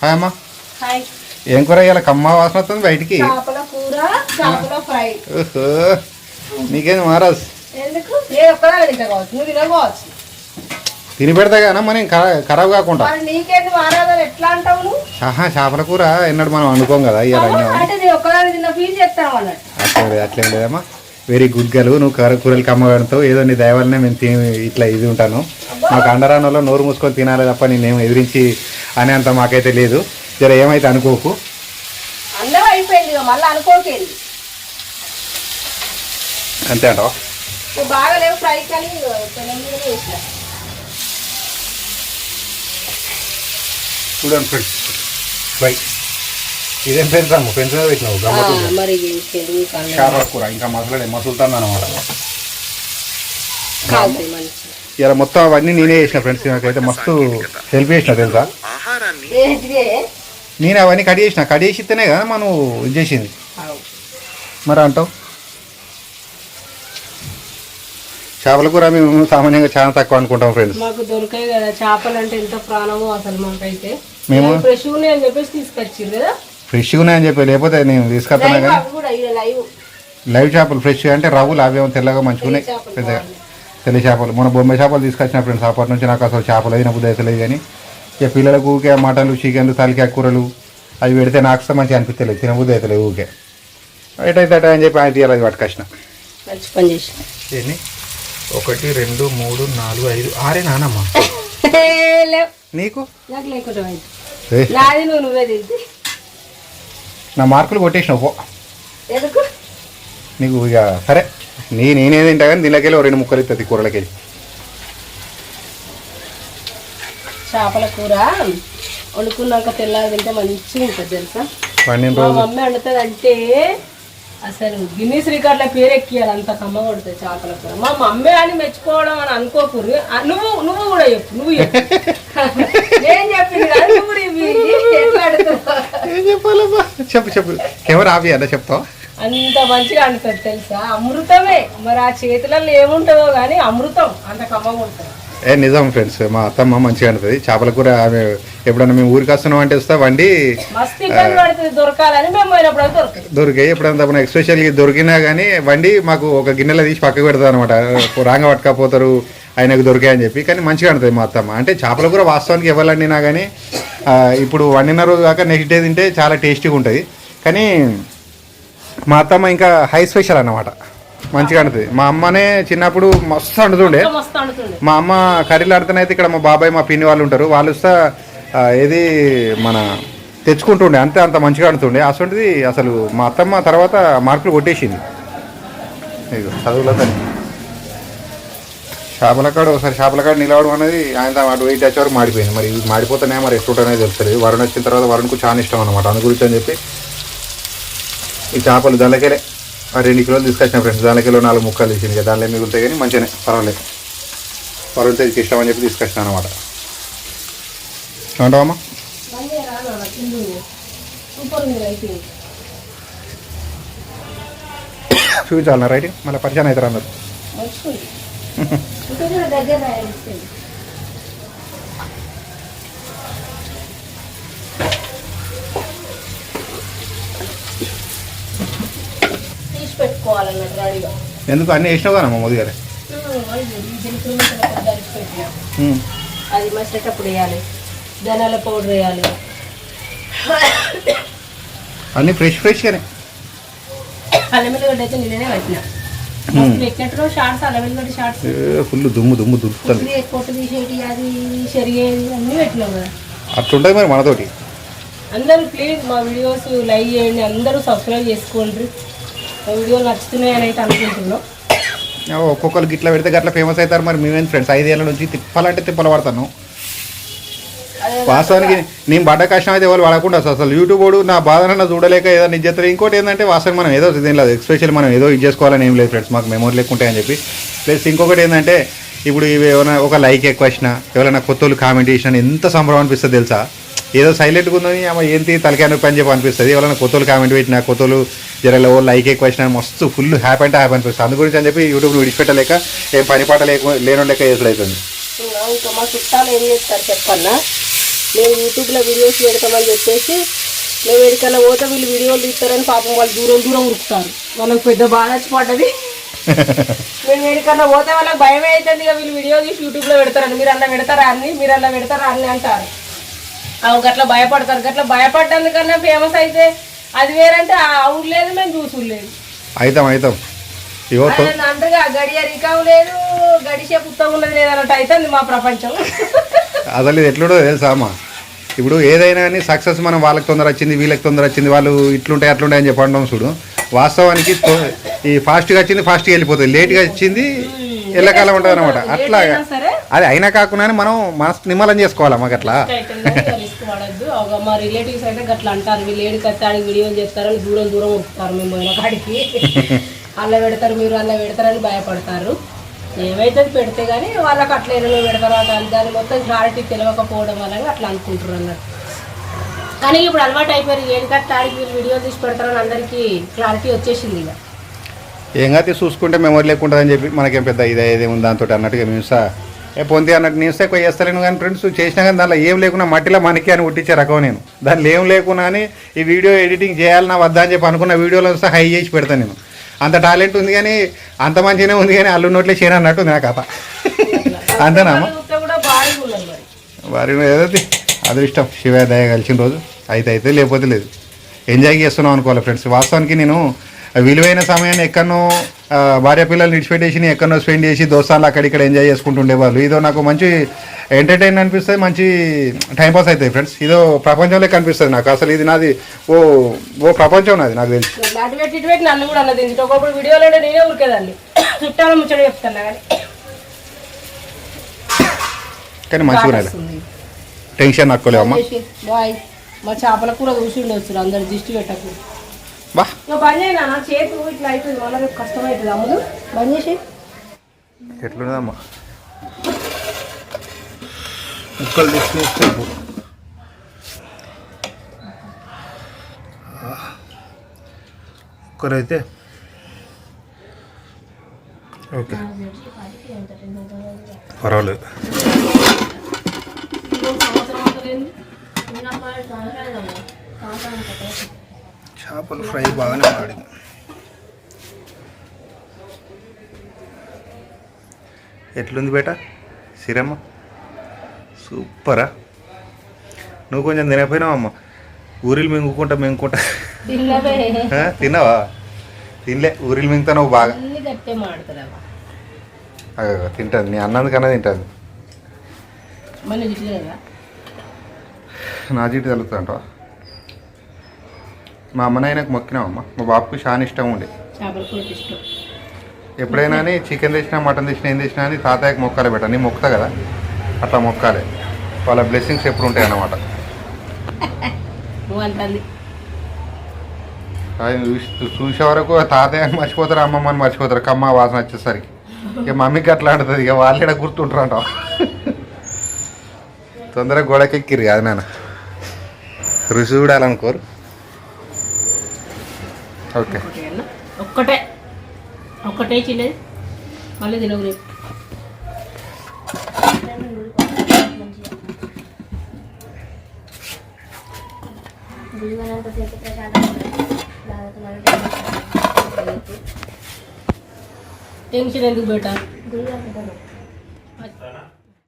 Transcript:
Hi అమ్మా. Hi. ఏం కూర ఇవాళ కమ్మ వాసన వస్తుంది బయటికి. చేపల కూర చేపల ఫ్రై. ఓహో. నీకేం మహారాజ్? ఎందుకు? నేను ఒక్కదాన్ని తింటా కావచ్చు. నువ్వు తినకపోవచ్చు తిని పెడతా కానీ మనం ఖరా- ఖరాబ్ కాకుండా. మరి నీకేంటి మారాదని ఎట్లా అంటావు నువ్వు? ఆహా చేపల కూర ఎన్నడు మనం అనుకోం కదా? ఇవాళ అవును, అన్నీ అంటే నేను ఒక్కదాన్ని తిన్న ఫీల్ చేస్తాను అన్నట్టు. అట్లే అట్లేం లేదమ్మా. Very good girl. నువ్వు కూర కూరలు కమ్మగడంతో ఏదో నీ దయ వల్లనే మేము తిని ఇట్లా ఇది ఉంటాను. మాకు అండరానంలో నోరు మూసుకొని తినాలి తప్ప నేనేం ఎదిరించి అనేంత మాకైతే లేదు. జర ఏమైతే అనుకోకు. అన్నం అయిపోయింది ఇక మళ్ళీ అనుకోకేంది? అంతే అంటావా? ఫ్రై కానీ వేసిన చూడండి ఫ్రెండ్స్. బై. ఇదేం పెంచాము పెంచగా పెట్టినావు కన్నా చేపల కూర ఇంకా మసలే మసులుతుంది అనమాట ఇలా మొత్తం అవన్నీ నేనే చేసిన ఫ్రెండ్స్ నాకైతే మస్తు హెల్ప్ చేసిన తెలుసా? నేను అవన్నీ కట్ చేసిన కట్ చేసి ఇస్తేనే కదా మనం ఇది చేసింది. మరి అంటావు? చేపల కూర మేము సామాన్యంగా చాలా తక్కువ అనుకుంటాం ఫ్రెండ్స్. మాకు దొరికాయి కదా చేపలు అంటే ఎంత ప్రాణమో అసలు మాకైతే. మేము? ఫ్రెష్ అని చెప్పేసి తీసుకొచ్చింది కదా. ఫ్రెష్గా ఉన్నాయని చెప్పి లేకపోతే నేను తీసుకొస్తున్నా లైవ్ కానీ లైవ్. లైవ్ చేపలు ఫ్రెష్ అంటే రవ్వులు అవేమో తెల్లగా మంచిగా ఉన్నాయి. చేపలు పెద్దగా తెల్ల చేపలు మన బొమ్మ చేపలు తీసుకొచ్చిన ఫ్రెండ్స్ అప్పటి నుంచి నాకు అసలు చేపలు అయిన బుద్ధి అయితే లేదు కానీ ఇక పిల్లలకు ఊకే మటన్లు చికెన్లు తలకాయ కూరలు అవి పెడితే నాకు అసలు మంచిగా అనిపించలేదు తినబుద్ధి అయితే లేదు ఊకే ఎటైతే అట అని చెప్పి ఆయన తీయాలి పట్టుకొచ్చిన పని చేసిన. ఎన్ని? ఒకటి రెండు మూడు నాలుగు ఐదు. ఆరే నానమ్మ? నీకు? నాది నువ్వు నువ్వే నా మార్కులు కొట్టేసినావు పో. ఎందుకు? నీకు ఇక సరే. నీ నేనే తింటా కానీ దీనిలోకెళ్ళి రెండు ముక్కలు ఇస్తుంది కూరలకెళ్ళి. చేపల కూర వండుకున్నాక తెల్లారి తింటే మంచిగా ఉంటుంది తెలుసా? మా మమ్మీ వండుతుంది అంటే అసలు గిన్నీస్ రికార్డుల పేరు ఎక్కియాలి అంత కమ్మ కొడుతుంది చేపల కూర. మా మమ్మీ అని మెచ్చుకోవడం అని అనుకోకూరు నువ్వు నువ్వు కూడా చెప్పు నువ్వు చెప్పు నేను చెప్పింది కాదు నువ్వు కూడా ఇవ్వు. ఎట్లా అడుగుతావు ఏం చెప్పాలమ్మా చెప్పు చెప్పు. ఎవరు ఆపి అన్న చెప్తావా? అంత మంచిగా అంటుంది తెలుసా? అమృతమే. మరి ఆ చేతులలో ఏముంటుందో కానీ అమృతం. అంత కమ్మగా ఉంటుంది. ఏ నిజం ఫ్రెండ్స్ మా అత్తమ్మ మంచిగా అంటుంది. చేపల కూర ఆమె ఎప్పుడన్నా మేము ఊరికి వస్తున్నాం అంటే వస్తా వండి మస్తు ఇబ్బంది పడుతుంది. దొరకాలని మేము పోయినప్పుడు అది దొరుకుతుంది దొరికాయి ఎప్పుడైనా తప్పన ఎక్స్పెషల్గా దొరికినా కానీ వండి మాకు ఒక గిన్నెలో తీసి పక్కకు పెడతారు అనమాట రాంగ పట్టుకపోతారు. ఆయనకు దొరికాయని చెప్పి కానీ మంచిగా అంటుంది మా అత్తమ్మ. అంటే చేపల కూర వాస్తవానికి ఎవరు వండినా కానీ ఇప్పుడు వండిన రోజు కాక నెక్స్ట్ డే తింటే చాలా టేస్టీగా ఉంటుంది. కానీ మా అత్తమ్మ ఇంకా హై స్పెషల్ అన్నమాట. మంచిగా అంటుంది మా అమ్మనే చిన్నప్పుడు మస్తు అండుతుంది మా అమ్మ కర్రీలు ఆడుతున్నైతే ఇక్కడ మా బాబాయ్ మా పిన్ని వాళ్ళు ఉంటారు. వాళ్ళు వస్తా ఏది మన తెచ్చుకుంటుండే. అంతే అంత మంచిగా ఆడుతుండే. అసలుది అసలు మా అత్తమ్మ తర్వాత మార్కులు కొట్టేసింది. ఇదిగో చదువులో తల్లి. చేపల కాడ ఒకసారి చేపల కాడ నిలవడం అనేది ఆయన అటు వెయిట్ వచ్చే వరకు మాడిపోయింది. మరి ఇది మాడిపోతేనే మరి ఎట్లుంటనే తెలుస్తుంది వరుణ్ వచ్చిన తర్వాత వరుణ్కు చాలా ఇష్టం అనమాట అందు గురించి అని చెప్పి ఈ చేపలు దానికెళ్ళే రెండు కిలోలు తీసుకొచ్చిన ఫ్రెండ్స్. దానికిలో నాలుగు ముక్కలు తీసింది కదా దానిలో మిగులుతాయి కానీ మంచిగానే పర్వాలేదు. వరుణ్ తేజ్కి ఇష్టం అని చెప్పి తీసుకొచ్చిన అనమాట ఏమంటావమ్మా సూపర్ ఉంది చూపించాలన్నా మళ్ళీ పరిచయం అవుతారు అందరు? తీసి పెట్టుకోవాలన్నట్టు రెడీగా ఎందుకు? అన్నీ వేసినావు కదమ్మా మోదీ గారు అది మసేటప్పుడు వేయాలి. ధనాల పౌడర్ వేయాలి. అన్నీ ఫ్రెష్ ఫ్రెష్గానే. అల్లం వెల్లిగడ్డ అయితే నేనే పెట్టిన. ఫుల్ దుమ్ము దుమ్ము కదా. అట్లుంటుంది మరి మనతోటి. అందరూ ప్లీజ్ మా వీడియోస్ లైక్ చేయండి అందరూ సబ్స్క్రైబ్ చేసుకోండి. మా వీడియోలు నచ్చుతున్నాయని అయితే అనుకుంటున్నాం. ఆ, ఒక్కొక్కరు గిట్ల పెడితే గట్ల ఫేమస్ అవుతారు మరి మేమేం ఫ్రెండ్స్ ఐదేళ్ళ నుంచి తిప్పాలంటే తిప్పలు పడతాను. వాస్తవానికి నేను పడ్డ కష్టం అయితే ఎవరు పడకుండా అసలు అసలు యూట్యూబ్ వాడు నా బాధన చూడలేక ఏదో నిజేస్తారు ఇంకోటి ఏంటంటే వాస్తవం మనం ఏదో దీనిలో లేదు ఎక్స్పెషల్ మనం ఏదో ఇది చేసుకోవాలని ఏం లేదు ఫ్రెండ్స్ మాకు మెమోరీ లేకుంటాయని చెప్పి. ప్లస్ ఇంకొకటి ఏంటంటే ఇప్పుడు ఇవి ఏమైనా ఒక లైక్ ఎక్కువ వచ్చినా ఎవరైనా కొత్త వాళ్ళు కామెంట్ చేసినా ఎంత సంబరం అనిపిస్తుంది తెలుసా? ఏదో సైలెంట్గా ఉందని ఆమె ఏంటి తలకాయ నొప్పి అని చెప్పి అనిపిస్తుంది. ఎవరైనా కొత్త వాళ్ళు కామెంట్ పెట్టినా కొత్త వాళ్ళు జరలో లైక్ ఎక్కువ వచ్చినా మస్తు ఫుల్ హ్యాపీ అంటే హ్యాపీ అనిపిస్తుంది. అందు గురించి అని చెప్పి యూట్యూబ్లో విడిచిపెట్టలేక ఏం పని పాట లేక లేనో లెక్క చేసుడు అవుతుంది ఇంకా మా చుట్టాలు ఏం చేస్తారు చెప్పన్నా? మేము యూట్యూబ్లో వీడియోస్ పెడతామని చెప్పేసి మేము ఎక్కడికైనా పోతే వీళ్ళు వీడియోలు తీస్తారని పాపం వాళ్ళు దూరం దూరం ఉరుకుతారు. వాళ్ళకి పెద్ద బాధ వచ్చి పడ్డది మేము ఎక్కడికన్నా పోతే వాళ్ళకి భయం అవుతుంది ఇక వీళ్ళు వీడియో తీసి యూట్యూబ్లో పెడతారని. మీరు అలా పెడతారా అన్ని? మీరు అలా పెడతారా అన్ని అంటారు. అవి గట్ల భయపడతారు. గట్ల భయపడ్డందుకన్నా ఫేమస్ అయితే అది వేరంటే ఆ లేదు మేము చూసుడు లేదు అవుతాం అవుతాం ఇగో తొ- ఆయన అంతగా గడియ రికావు లేదు గడిచే పుస్తకం ఉన్నది లేదన్నట్టు అవుతుంది మా ప్రపంచం. అసలు ఇది ఎట్లుండో తెలుసా అమ్మ? ఇప్పుడు ఏదైనా కానీ సక్సెస్ మనం వాళ్ళకి తొందర వచ్చింది వీళ్ళకి తొందర వచ్చింది వాళ్ళు ఇట్లుంటాయి అట్లుంటాయి అని చెప్పడం చూడు. వాస్తవానికి ఈ ఫాస్ట్గా వచ్చింది ఫాస్ట్గా వెళ్ళిపోతుంది. లేట్గా వచ్చింది ఎల్లకాలం ఉంటుంది అనమాట అట్లా అది అయినా కాకుండా మనం మనసు నిమ్మలం చేసుకోవాలి మాకు అట్లా. మా రిలేటివ్స్ అయితే గట్లా అంటారు వీళ్ళు ఏడు కత్తాడికి వీడియోలు చేస్తారని దూరం దూరం ఉరుకుతారు మేము కాడికి. అలా పెడతారు మీరు అలా పెడతారని భయపడతారు. ఏమైతే పెడితే కానీ వాళ్ళకి అట్లా ఎరువు పెడతారు దాని దాని మొత్తం క్లారిటీ తెలియకపోవడం వల్ల అట్లా అనుకుంటారు అన్నట్టు. కానీ ఇప్పుడు అలవాటు అయిపోయారు ఏడు కత్తాడికి వీళ్ళు వీడియోలు తీసి పెడతారని అందరికీ క్లారిటీ వచ్చేసింది ఇక. ఏం కాదు చూసుకుంటే మెమొరీ లేకుండా అని చెప్పి మనకేం పెద్ద ఇదే ఇదే ఉంది దాంతో అన్నట్టుగా న్యూస్ ఏ పొంది అన్నట్టు న్యూస్ ఎక్కువ చేస్తలేను కానీ ఫ్రెండ్స్ చేసినా కానీ దానిలో ఏం లేకున్నా మట్టిలో మనకి అని ఉట్టించే రకం నేను. దానిలో ఏం లేకున్నా అని ఈ వీడియో ఎడిటింగ్ చేయాలన్నా వద్దా అని చెప్పి అనుకున్న వీడియోలో వస్తే హై చేసి పెడతాను నేను. అంత టాలెంట్ ఉంది కానీ అంత మంచిగానే ఉంది కానీ అల్లు నోట్లే చేయను అన్నట్టు ఉంది నా కథ. అంతేనా అమ్మ? చూస్తే కూడా బాగా ఉన్నది మరి. వారి ఏదైతే అదృష్టం. శివ దయ కలిసిన రోజు. అయితే అయితే లేకపోతే లేదు. ఎంజాయ్ చేస్తున్నాం అనుకోవాలి ఫ్రెండ్స్ వాస్తవానికి నేను విలువైన సమయాన్ని ఎక్కడనో ఆ, భార్య పిల్లల్ని విడిచిపెట్టేసి నేను ఎక్కడనో స్పెండ్ చేసి దోస్తాలు అక్కడిక్కడ ఎంజాయ్ చేసుకుంటూ ఉండేవాళ్ళు ఇదో నాకు మంచి ఎంటర్టైన్ అనిపిస్తుంది మంచి టైం పాస్ అవుతాయి ఫ్రెండ్స్. ఇదో ప్రపంచంలో కనిపిస్తుంది నాకు. అసలు ఇది నాది ఓ ఓ ప్రపంచం నాది నాకు తెలిసి. నన్ను కూడా అన్నది ఒకప్పుడు వీడియోలో నేనే చుట్టాల ముచ్చట కానీ. కానీ మంచిగా. టెన్షన్ నక్కలేవు అమ్మ. చేసి, బాయ్. మా చేపల కూర చూసి ఉండొచ్చు అందరు దిష్టి పెట్టకు. బా. బంద్ చేయనా నా చేతు ఇట్లా అవుతుంది మళ్ళీ రేపు కష్టం అవుతుంది అమ్ములు. బంద్ చేసి. ఎట్లున్నదమ్మా ముక్కలు తీసుకొస్తే ముక్కరైతే ఓకే. పర్వాలేదు. సంవత్సరం చేపల ఫ్రై బాగానే ఆడింది ఎట్లుంది బేట? సిరమ్మ? సూపరా? నువ్వు కొంచెం తినకపోయినావు అమ్మ? ఊరిలు మింగుకుంటా మింగుకుంటా. తిన్నవే? తినలే ఊరిలు మింగుతా నువ్వు బాగా తింటుంది. నీ అన్నందుకన్నా తింటుంది. నా జీటి తలుగుతా మా అమ్మనాయనకు మొక్కినామమ్మ మా బాబుకు చాలా ఇష్టం ఉండే. ఎప్పుడైనా అని చికెన్ తెచ్చినా మటన్ తెచ్చినా ఏం తెచ్చినా అని తాతయ్యకి మొక్కాలి బెట నీ మొక్కుతా కదా? అట్లా మొక్కాలి. వాళ్ళ బ్లెస్సింగ్స్ ఎప్పుడు ఉంటాయి అన్నమాట. అంటుంది చూసి- వరకు తాతయ్యని మర్చిపోతారు అమ్మమ్మని మర్చిపోతారు. కమ్మ వాసన వచ్చేసరికి. ఇక మమ్మీకి అట్లా ఆడుతుంది ఇక వాళ్ళు ఇక్కడ గుర్తుంటారు అంటావు తొందరగా గోడకెక్కిరు కాదు నాన్న. రుచి చూడాలనుకోరు ఓకే ఒకటే అన్న ఒక్కటే ఒక్కటే చిన్నది మళ్ళీ తినవు రేపు టెన్షన్ ఎందుకు బేటా